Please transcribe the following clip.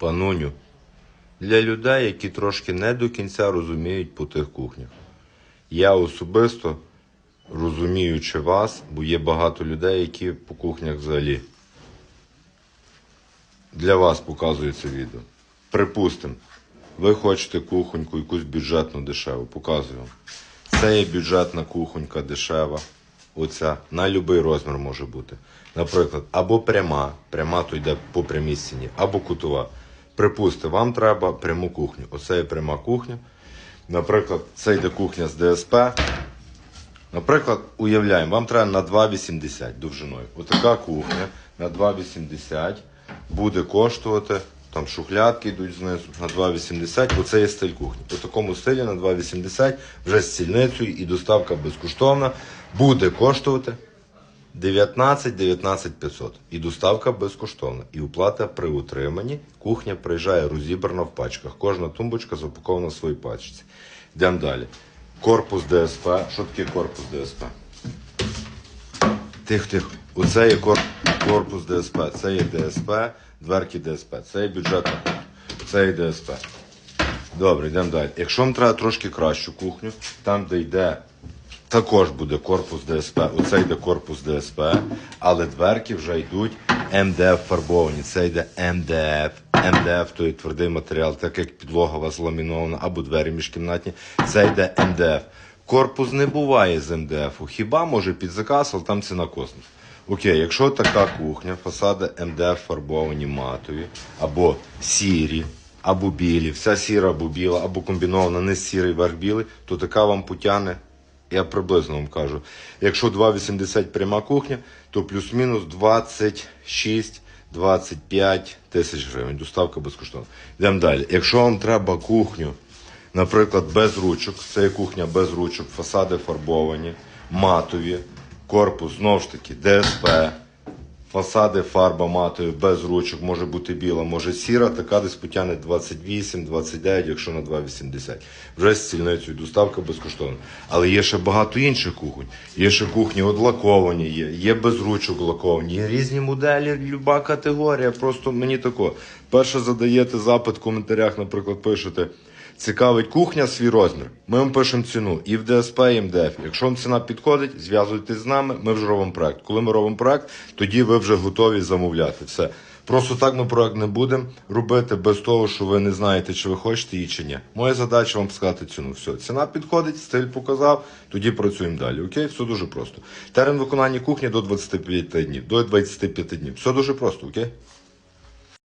пануню. Для людей, які трошки не до кінця розуміють по тих кухнях. Я особисто, розуміючи вас, бо є багато людей, які по кухнях взагалі. Для вас показую це відео. Припустимо, ви хочете кухоньку якусь бюджетну дешеву. Показую вам. Це є бюджетна кухонька дешева. Оця на будь-який розмір може бути. Наприклад, або пряма, пряма то йде по прямій стіні, або кутова. Припусти, вам треба пряму кухню. Оце є пряма кухня. Наприклад, це йде кухня з ДСП. Наприклад, уявляємо, вам треба на 2,80 довжиною. Отака кухня на 2,80 буде коштувати. Там шухлядки йдуть знизу на 2,80. Оце є стиль кухні. У такому стилі на 2,80 вже з стільницею і доставка безкоштовна буде коштувати 19 19 500. І доставка безкоштовна. І оплата при утриманні. Кухня приїжджає розібрана в пачках. Кожна тумбочка запакована в своїй пачці. Йдемо далі. Корпус ДСП. Що таке корпус ДСП? Тих, тих. Оце є кор- корпус ДСП. Це є ДСП, дверки ДСП. Це є бюджетна кухня. Це є ДСП. Добре, йдемо далі. Якщо вам треба трошки кращу кухню, там, де йде, також буде корпус ДСП. Оце йде корпус ДСП, але дверки вже йдуть МДФ фарбовані. Це йде МДФ. МДФ то є твердий матеріал, так як підлога у вас ламінована або двері міжкімнатні. Це йде МДФ. Корпус не буває з МДФ. Хіба може під заказ, але там ціна космос. Окей, якщо така кухня, фасади МДФ фарбовані матові, або сірі, або білі, вся сіра або біла, або комбінована не сірий верх білий, то така вам потягне, я приблизно вам кажу. Якщо 2,80 пряма кухня, то плюс-мінус 26-25 тисяч гривень. Доставка безкоштовна. Йдемо далі. Якщо вам треба кухню, наприклад, без ручок, це є кухня без ручок, фасади фарбовані, матові, корпус знову ж таки ДСП, фасади фарба матові, без ручок, може бути біла, може сіра, така десь потягне 28-29, якщо на 2,80. Вже з стільницею, доставка безкоштовна. Але є ще багато інших кухонь. Є ще кухні от лаковані, є, є без ручок лаковані, є різні моделі, люба категорія. Просто мені тако. Перше задаєте запит в коментарях, наприклад, пишете. Цікавить кухня, свій розмір. Ми вам пишемо ціну і в ДСП, і МДФ. Якщо вам ціна підходить, зв'язуйтесь з нами, ми вже робимо проект. Коли ми робимо проект, тоді ви вже готові замовляти. Все. Просто так ми проект не будемо робити без того, що ви не знаєте, чи ви хочете її чи ні. Моя задача вам сказати ціну. Все, ціна підходить, стиль показав, тоді працюємо далі. Окей, все дуже просто. Термін виконання кухні до 25 днів. До 25 днів. Все дуже просто, окей?